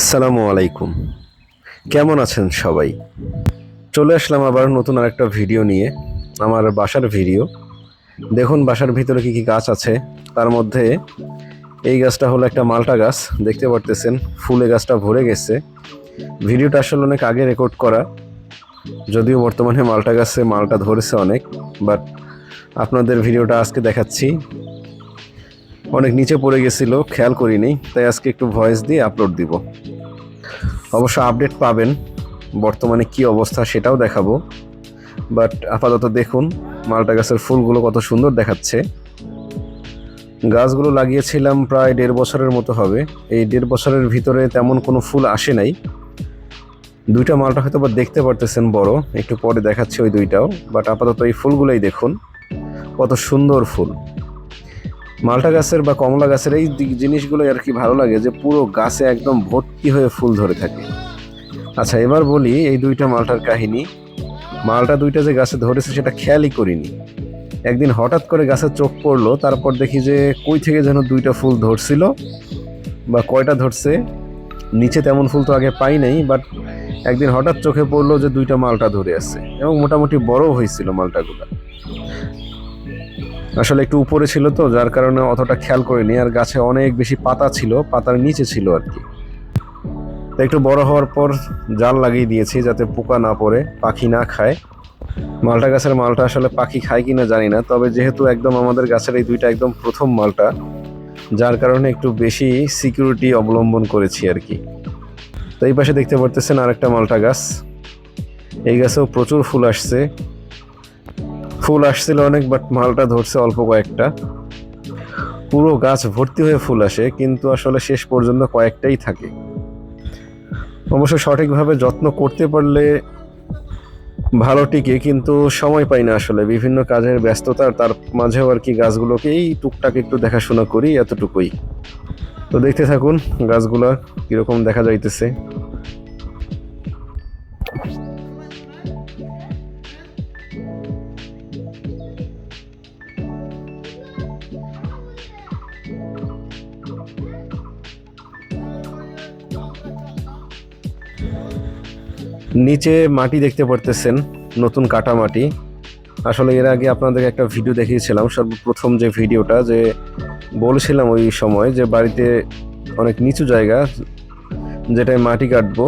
আসসালামু আলাইকুম। কেমন আছেন সবাই? চলে আসলাম আবার নতুন আরেকটা ভিডিও নিয়ে, আমার বাসার ভিডিও। দেখুন বাসার ভিতরে কি কি গাছ আছে। তার মধ্যে এই গাছটা হলো একটা মালটা গাছ, দেখতে পারতেছেন, ফুলে গাছটা ভরে গেছে। ভিডিওটা আসলে অনেক আগে রেকর্ড করা, যদিও বর্তমানে মালটা গাছে মালটা ধরেছে অনেক বাট আপনাদের ভিডিওটা আজকে দেখাচ্ছি। অনেক নিচে পড়ে গেছিল, খেয়াল করিনি, তাই আজকে একটু ভয়েস দিয়ে আপলোড দিব। অবশ্য আপডেট পাবেন, বর্তমানে কি অবস্থা সেটাও দেখাবো। বাট আপাতত দেখুন, মালটা গাছের ফুলগুলো কত সুন্দর দেখাচ্ছে। গাছগুলো লাগিয়েছিলাম প্রায় দেড় বছরের মতো হবে। এই দেড় বছরের ভিতরে তেমন কোনো ফুল আসে নাই। দুইটা মালটা হয়তো বা দেখতে পারতেছেন বড়, একটু পরে দেখাচ্ছি ওই দুইটাও। বাট আপাতত এই ফুলগুলোই দেখুন, কত সুন্দর ফুল। মালটা গাছের বা কমলা গাছের এই জিনিসগুলো আর কি ভালো লাগে যে পুরো গাছে একদম ভর্তি হয়ে ফুল ধরে থাকে। আচ্ছা এবার বলি এই দুইটা মালটার কাহিনী। মালটা দুইটা যে গাছে ধরেছে সেটা খেয়ালই করিনি। একদিন হঠাৎ করে গাছে চোখ পড়ল, তারপর দেখি যে কই থেকে যেন দুইটা ফুল ধরছিল বা কয়টা ধরছে। নিচে তেমন ফুল তো আগে পাই নাই, বাট একদিন হঠাৎ চোখে পড়ল যে দুইটা মালটা ধরে আছে এবং মোটামুটি বড় হয়েছিল মালটাগুলো। আসলে একটু উপরে ছিল তো, যার কারণে অতটা খেয়াল করিনি। আর গাছে অনেক বেশি পাতা ছিল, পাতার নিচে ছিল আর কি। একটু বড় হওয়ার পর জাল লাগিয়ে দিয়েছি যাতে পোকা না পড়ে, পাখি না খায়। মালটা গাছের মালটা আসলে পাখি খায় কি না জানি না, তবে যেহেতু একদম আমাদের গাছের এই দুইটা একদম প্রথম মালটা, যার কারণে একটু বেশি সিকিউরিটি অবলম্বন করেছি আর কি। তো এই পাশে দেখতে পারতেছেন আরেকটা মালটা গাছ। এই গাছেও প্রচুর ফুল আসছে। ফুল আসছিল অনেক বাট মালটা ধরছে অল্প কয়েকটা। পুরো গাছ ভর্তি হয়ে ফুল আসে, কিন্তু আসলে শেষ পর্যন্ত কয়েকটাই থাকে। অবশ্য সঠিকভাবে যত্ন করতে পারলে ভালো টিকে, কিন্তু সময় পাই না আসলে। বিভিন্ন কাজের ব্যস্ততার তার মাঝেও আর কি গাছগুলোকেই টুকটাক একটু দেখাশোনা করি এতটুকুই। তো দেখতে থাকুন গাছগুলো কীরকম দেখা যাইতেছে। নিচে মাটি দেখতে পারতেছেন, নতুন কাটা মাটি। আসলে এর আগে আপনাদেরকে একটা ভিডিও দেখিয়েছিলাম, সর্বপ্রথম যে ভিডিওটা যে বলেছিলাম ওই সময় যে বাড়িতে অনেক নিচু জায়গা, যেটায় মাটি কাটবো।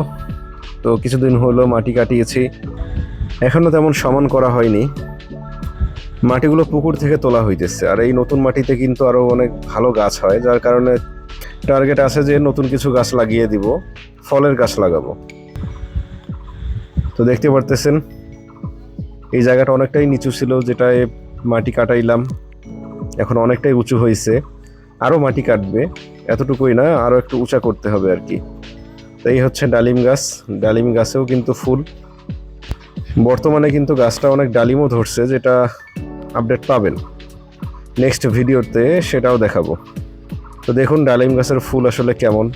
তো কিছুদিন হলো মাটি কাটিয়েছি। এখনও তেমন সমান করা হয়নি। মাটিগুলো পুকুর থেকে তোলা হইতেছে। আর এই নতুন মাটিতে কিন্তু আরও অনেক ভালো গাছ হয়, যার কারণে টার্গেট আছে যে নতুন কিছু গাছ লাগিয়ে দিব। ফলের গাছ লাগাবো। তো দেখতে পারতেছেন, এই জায়গাটা অনেকটাই নিচু ছিল, যেটায় মাটি কাটাইলাম। এখন অনেকটাই উঁচু হয়েছে। আরও মাটি কাটবে, এতটুকুই না আরও একটু উঁচা করতে হবে আর কি। তো এই হচ্ছে ডালিম গাছ। ডালিম গাছেও কিন্তু ফুল। বর্তমানে কিন্তু গাছটা অনেক ডালিমও ধরছে, যেটা আপডেট পাবেন। নেক্সট ভিডিওতে সেটাও দেখাবো। তো দেখুন, ডালিম গাছের ফুল আসলে কেমন।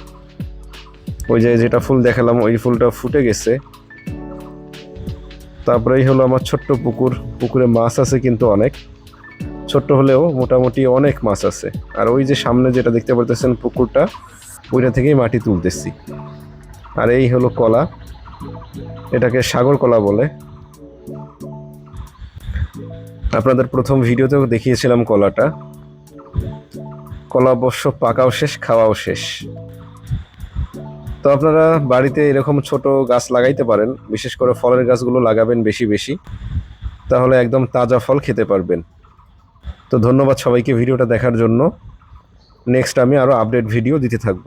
ওই যে যেটা ফুল দেখালাম, ওই ফুলটা ফুটে গেছে। তারপরেই হলো আমার ছোট্ট পুকুর। পুকুরে মাছ আছে কিন্তু অনেক। ছোট্ট হলেও মোটামুটি অনেক মাছ আছে। আর ওই যে সামনে যেটা দেখতে পারতেছেন পুকুরটা, ওইটা থেকেই মাটি তুলতেছি। আর এই হলো কলা। এটাকে সাগর কলা বলে। আপনাদের প্রথম ভিডিওতেও দেখিয়েছিলাম কলাটা। কলা অবশ্য পাকাও শেষ, খাওয়াও শেষ। তো আপনারা বাড়িতে এরকম ছোট গাছ লাগাইতে পারেন, বিশেষ করে ফলের গাছগুলো লাগাবেন বেশি বেশি, তাহলে একদম তাজা ফল খেতে পারবেন। তো ধন্যবাদ সবাইকে ভিডিওটা দেখার জন্য। নেক্সট আমি আরও আপডেট ভিডিও দিতে থাকব।